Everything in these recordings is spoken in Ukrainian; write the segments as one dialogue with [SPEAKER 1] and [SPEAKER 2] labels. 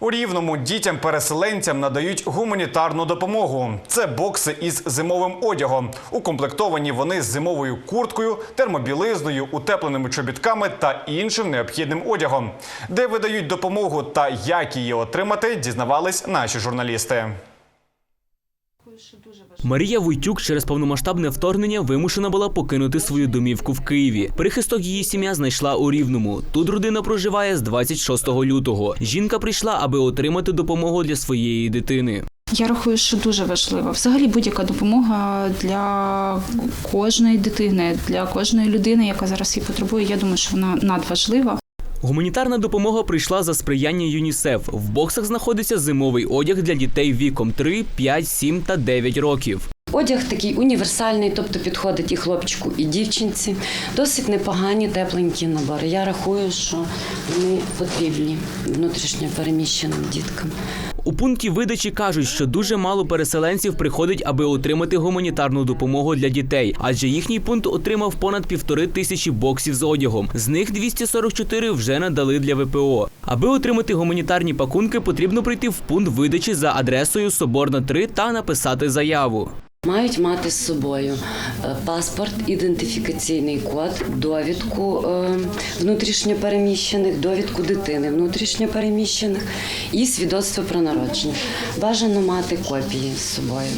[SPEAKER 1] У рівному дітям-переселенцям надають гуманітарну допомогу. Це бокси із зимовим одягом. Укомплектовані вони з зимовою курткою, термобілизною, утепленими чобітками та іншим необхідним одягом. Де видають допомогу та як її отримати, дізнавались наші журналісти.
[SPEAKER 2] Марія Войтюк через повномасштабне вторгнення вимушена була покинути свою домівку в Києві. Прихисток її сім'я знайшла у Рівному. Тут родина проживає з 26 лютого. Жінка прийшла, аби отримати допомогу для своєї дитини.
[SPEAKER 3] Я рахую, що дуже важливо. Взагалі будь-яка допомога для кожної дитини, для кожної людини, яка зараз її потребує. Я думаю, що вона надважлива.
[SPEAKER 2] Гуманітарна допомога прийшла за сприяння ЮНІСЕФ. В боксах знаходиться зимовий одяг для дітей віком 3, 5, 7 та 9 років.
[SPEAKER 4] Одяг такий універсальний, тобто підходить і хлопчику, і дівчинці. Досить непогані, тепленькі набори. Я рахую, що вони потрібні внутрішньо переміщеним діткам.
[SPEAKER 2] У пункті видачі кажуть, що дуже мало переселенців приходить, аби отримати гуманітарну допомогу для дітей, адже їхній пункт отримав понад півтори тисячі боксів з одягом. З них 244 вже надали для ВПО. Аби отримати гуманітарні пакунки, потрібно прийти в пункт видачі за адресою Соборна 3 та написати заяву.
[SPEAKER 4] Мають мати з собою е, паспорт, ідентифікаційний код, довідку е, внутрішньопереміщених, довідку дитини внутрішньопереміщених і свідоцтво про народження. Бажано мати копії з собою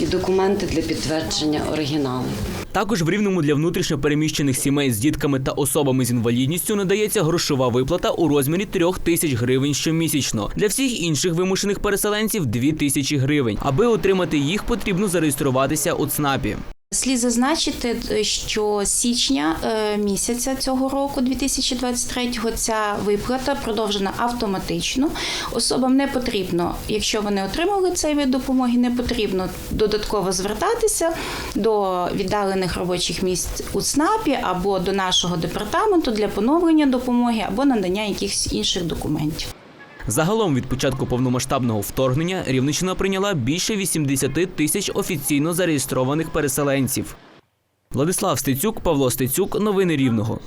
[SPEAKER 4] і документи для підтвердження оригіналу.
[SPEAKER 2] Також в рівному для внутрішньо переміщених сімей з дітками та особами з інвалідністю надається грошова виплата у розмірі трьох тисяч гривень щомісячно. Для всіх інших вимушених переселенців дві тисячі гривень. Аби отримати їх, потрібно зареєструватися у ЦНАПі.
[SPEAKER 3] Слід зазначити, що з січня е, місяця цього року, 2023-го, ця виплата продовжена автоматично. Особам не потрібно, якщо вони отримали цей вид допомоги, не потрібно додатково звертатися до віддалених робочих місць у ЦНАПі або до нашого департаменту для поновлення допомоги або надання якихось інших документів.
[SPEAKER 2] Загалом від початку повномасштабного вторгнення рівнищина прийняла більше 80 тисяч офіційно зареєстрованих переселенців. Владислав Стецюк, Павло Стецюк. Новини Рівного.